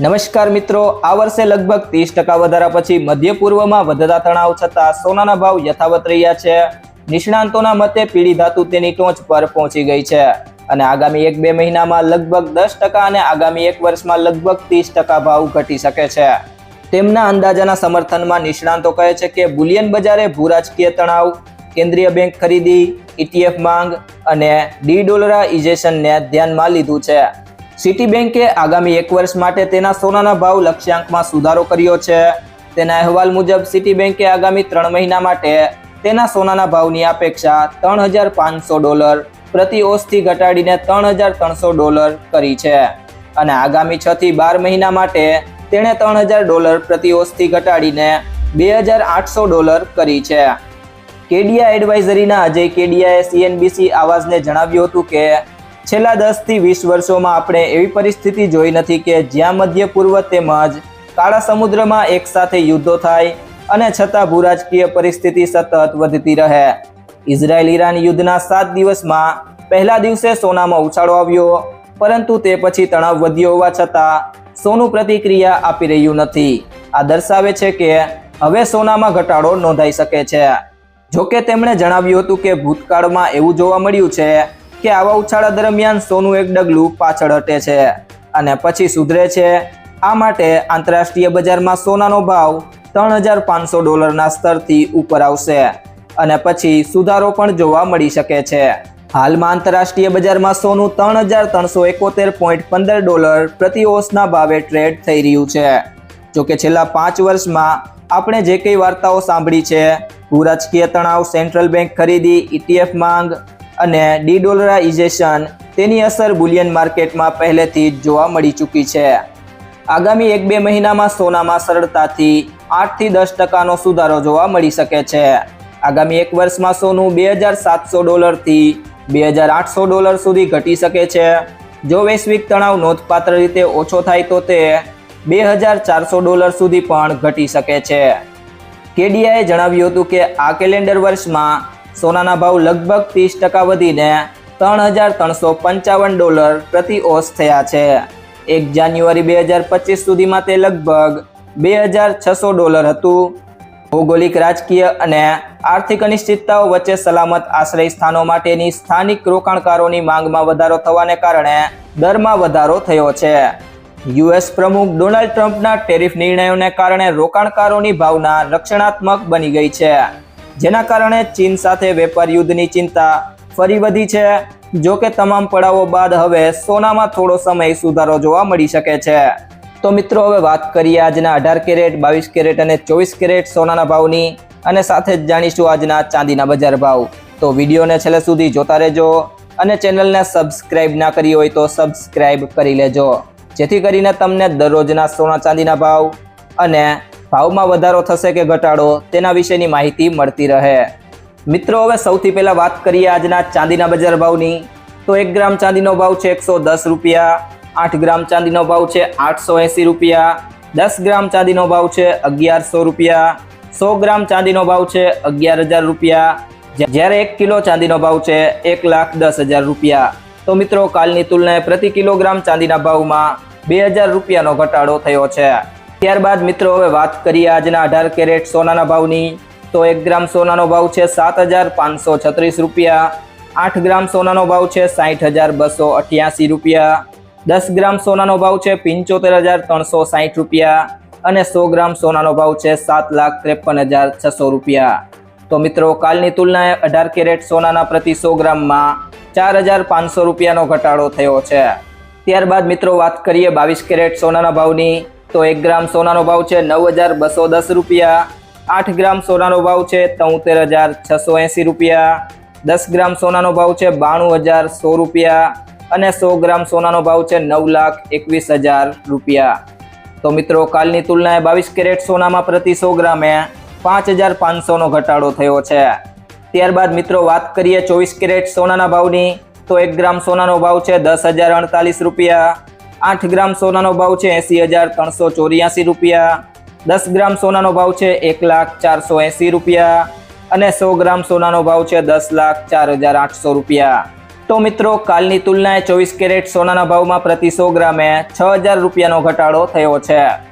નમસ્કાર મિત્રો, આ વર્ષે લગભગ ત્રીસ ટકા વધારા પછી મધ્ય પૂર્વમાં વધતા તણાવ છતાં સોનાના ભાવ યથાવત રહ્યા છે. નિષ્ણાંતોના મતે પીળી ધાતુ તેની ટોચ પર પહોંચી ગઈ છે અને આગામી એક બે મહિનામાં લગભગ દસ ટકા અને આગામી એક વર્ષમાં લગભગ ત્રીસ ટકા ભાવ ઘટી શકે છે. તેમના અંદાજાના સમર્થનમાં નિષ્ણાંતો કહે છે કે બુલિયન બજારે ભૂરાજકીય તણાવ, કેન્દ્રીય બેંક ખરીદી ઇટીએફ માંગ અને ડી ડોલરાઇઝેશનને ધ્યાનમાં લીધું છે. સિટી બેંકે આગામી એક વર્ષ માટે તેના સોનાના ભાવ લક્ષ્યાંકમાં સુધારો કર્યો છે. તેના અહેવાલ મુજબ સિટી બેંકે આગામી ત્રણ મહિના માટે તેના સોનાના ભાવની અપેક્ષા ત્રણ હજાર પાંચસો ડોલર પ્રતિ ઓસથી ઘટાડીને ત્રણ હજાર ત્રણસો ડોલર કરી છે. અને આગામી છ થી બાર મહિના માટે તેણે ત્રણ હજાર ડોલર પ્રતિ ઓસથી ઘટાડીને બે હજાર આઠસો ડોલર કરી છે. કેડિયા એડવાઇઝરીના અજય કેડિયાએ સીએનબીસી આવાઝને જણાવ્યું હતું કે છેલ્લા દસથી વીસ વર્ષોમાં આપણે એવી પરિસ્થિતિ જોઈ નથી કે જ્યાં મધ્ય પૂર્વ તેમજ કાળા સમુદ્રમાં એકસાથે યુદ્ધો થાય અને છતાં ભૂરાજકીય પરિસ્થિતિ સતત વધતી રહે. ઇઝરાયલ ઈરાન યુદ્ધના સાત દિવસમાં પહેલા દિવસે સોનામાં ઉછાળો આવ્યો, પરંતુ તે પછી તણાવ વધ્યો હોવા છતાં સોનું પ્રતિક્રિયા આપી રહ્યું નથી. આ દર્શાવે છે કે હવે સોનામાં ઘટાડો નોંધાઈ શકે છે. જોકે તેમણે જણાવ્યું હતું કે ભૂતકાળમાં એવું જોવા મળ્યું છે કે આવા ઉછાળા દરમિયાન સોનું એક ડગલું પાછળ હટે છે અને પછી સુધરે છે. આ માટે આંતરરાષ્ટ્રીય બજારમાં સોનાનો ભાવ ત્રણ હજાર પાંચસો ડોલરના સ્તરથી ઉપર આવશે અને પછી સુધારો પણ જોવા મળી શકે છે. હાલમાં આંતરરાષ્ટ્રીય બજારમાં સોનું ત્રણ હજાર ત્રણસો એકોતેર પોઈન્ટ પંદર ડોલર પ્રતિ ઓસના ભાવે ટ્રેડ થઈ રહ્યું છે. જોકે છેલ્લા પાંચ વર્ષમાં આપણે જે કંઈ વાર્તાઓ સાંભળી છે, ભૂરાજકીય તણાવ, સેન્ટ્રલ બેંક ખરીદી ઇટીએફ માંગ અને ડીડોલરાઇઝેશન તેની અસર બુલિયન માર્કેટમાં પહેલેથી જ જોવા મળી ચૂકી છે. આગામી એક બે મહિનામાં સોનામાં સરળતાથી આઠથી દસ ટકાનો સુધારો જોવા મળી શકે છે. આગામી એક વર્ષમાં સોનું બે હજાર સાતસો ડોલરથી બે હજાર આઠસો ડોલર સુધી ઘટી શકે છે. જો વૈશ્વિક તણાવ નોંધપાત્ર રીતે ઓછો થાય તો તે બે હજાર ચારસો ડોલર સુધી પણ ઘટી શકે છે. કેડીઆઈએ જણાવ્યું હતું કે આ કેલેન્ડર વર્ષમાં સોનાના ભાવ લગભગ ત્રીસ ટકા વધીને ત્રણ હજાર ત્રણસો પંચાવન ડોલર પ્રતિ ઓસ થયા છે. એક જાન્યુઆરી બે હજાર પચીસ સુધીમાં તે લગભગ બે હજાર છસો ડોલર હતું. ભૌગોલિક, રાજકીય અને આર્થિક અનિશ્ચિતતાઓ વચ્ચે સલામત આશ્રય સ્થાનો માટેની સ્થાનિક રોકાણકારોની માંગમાં વધારો થવાને કારણે દરમાં વધારો થયો છે. યુએસ પ્રમુખ ડોનાલ્ડ ટ્રમ્પના ટેરિફ નિર્ણયોને કારણે રોકાણકારોની ભાવના રક્ષણાત્મક બની ગઈ છે. જેના કારણે ચીન સાથે વેપાર યુદ્ધની ચિંતા ફરી વધી છે. જો કે તમામ પડાવો બાદ હવે સોનામાં થોડો સમય સુધારો જોવા મળી શકે છે. તો મિત્રો, હવે વાત કરીએ આજના અઢાર કેરેટ, બાવીસ કેરેટ અને ચોવીસ કેરેટ સોનાના ભાવની અને સાથે જ જાણીશું આજના ચાંદીના બજાર ભાવ. તો વિડીયોને છેલ્લે સુધી જોતા રહેજો અને ચેનલને સબસ્ક્રાઇબ ના કરી હોય તો સબસ્ક્રાઇબ કરી લેજો. જેથી કરીને તમને દરરોજના સોના ચાંદીના ભાવ અને ભાવમાં વધારો થશે કે ઘટાડો, તેના વિશેની માહિતી મળતી રહે. મિત્રો, હવે સૌથી પહેલા વાત કરીએ આજના ચાંદીના બજાર ભાવની. તો એક ગ્રામ ચાંદીનો ભાવ છે એકસો દસ રૂપિયા, આઠ ગ્રામ ચાંદીનો ભાવ છે આઠસો એંસી રૂપિયા, દસ ગ્રામ ચાંદીનો ભાવ છે અગિયારસો રૂપિયા, સો ગ્રામ ચાંદીનો ભાવ છે અગિયાર હજાર રૂપિયા જ્યારે એક કિલો ચાંદીનો ભાવ છે એક લાખ દસ હજાર રૂપિયા. તો મિત્રો, કાલની તુલનાએ પ્રતિ કિલોગ્રામ ચાંદીના ભાવમાં બે હજાર રૂપિયાનો ઘટાડો થયો છે. ત્યારબાદ મિત્રો હવે વાત કરીએ આજના અઢાર કેરેટ સોનાના ભાવની. તો એક ગ્રામ સોનાનો ભાવ છે સાત હજાર પાંચસો છત્રીસ રૂપિયા. આઠ ગ્રામ સોનાનો ભાવ છે સાઠ હજાર બસો અઠ્યાસી રૂપિયા. દસ ગ્રામ સોનાનો ભાવ છે પંચોતેર હજાર ત્રણસો સાઠ રૂપિયા. અને સો ગ્રામ સોનાનો ભાવ છે સાત લાખ ત્રેપન હજાર છસો રૂપિયા. તો મિત્રો, કાલની તુલનાએ અઢાર કેરેટ સોનાના પ્રતિ સો ગ્રામમાં ચાર હજાર પાંચસો રૂપિયાનો ઘટાડો થયો છે. ત્યારબાદ મિત્રો વાત કરીએ બાવીસ કેરેટ સોનાના ભાવની. તો એક ગ્રામ સોનાનો ભાવ છે નવ હજાર બસો દસ રૂપિયા. આઠ ગ્રામ સોનાનો ભાવ છે તોતેર હજાર છસો એંસી રૂપિયા. દસ ગ્રામ સોનાનો ભાવ છે બાણું હજાર સો રૂપિયા અને સો ગ્રામ સોનાનો ભાવ છે નવ લાખ એકવીસ હજાર રૂપિયા. તો મિત્રો, કાલની તુલનાએ બાવીસ કેરેટ સોનામાં પ્રતિ સો ગ્રામે પાંચ હજાર પાંચસોનો ઘટાડો થયો છે. ત્યારબાદ મિત્રો, વાત કરીએ ચોવીસ કેરેટ સોનાના ભાવની, તો એક ગ્રામ સોનાનો ભાવ છે દસ હજાર અડતાલીસ રૂપિયા. આઠ ગ્રામ સોનાનો ભાવ છે એંસી હજાર ત્રણસો ચોર્યાસી રૂપિયા. દસ ગ્રામ સોનાનો ભાવ છે એક લાખ ચારસો એંસી રૂપિયા. અને સો ગ્રામ સોનાનો ભાવ છે દસ લાખ ચાર હજાર આઠસો રૂપિયા. તો મિત્રો, કાલની તુલનાએ ચોવીસ કેરેટ સોનાના ભાવમાં પ્રતિ સો ગ્રામે છ હજાર રૂપિયાનો ઘટાડો થયો છે.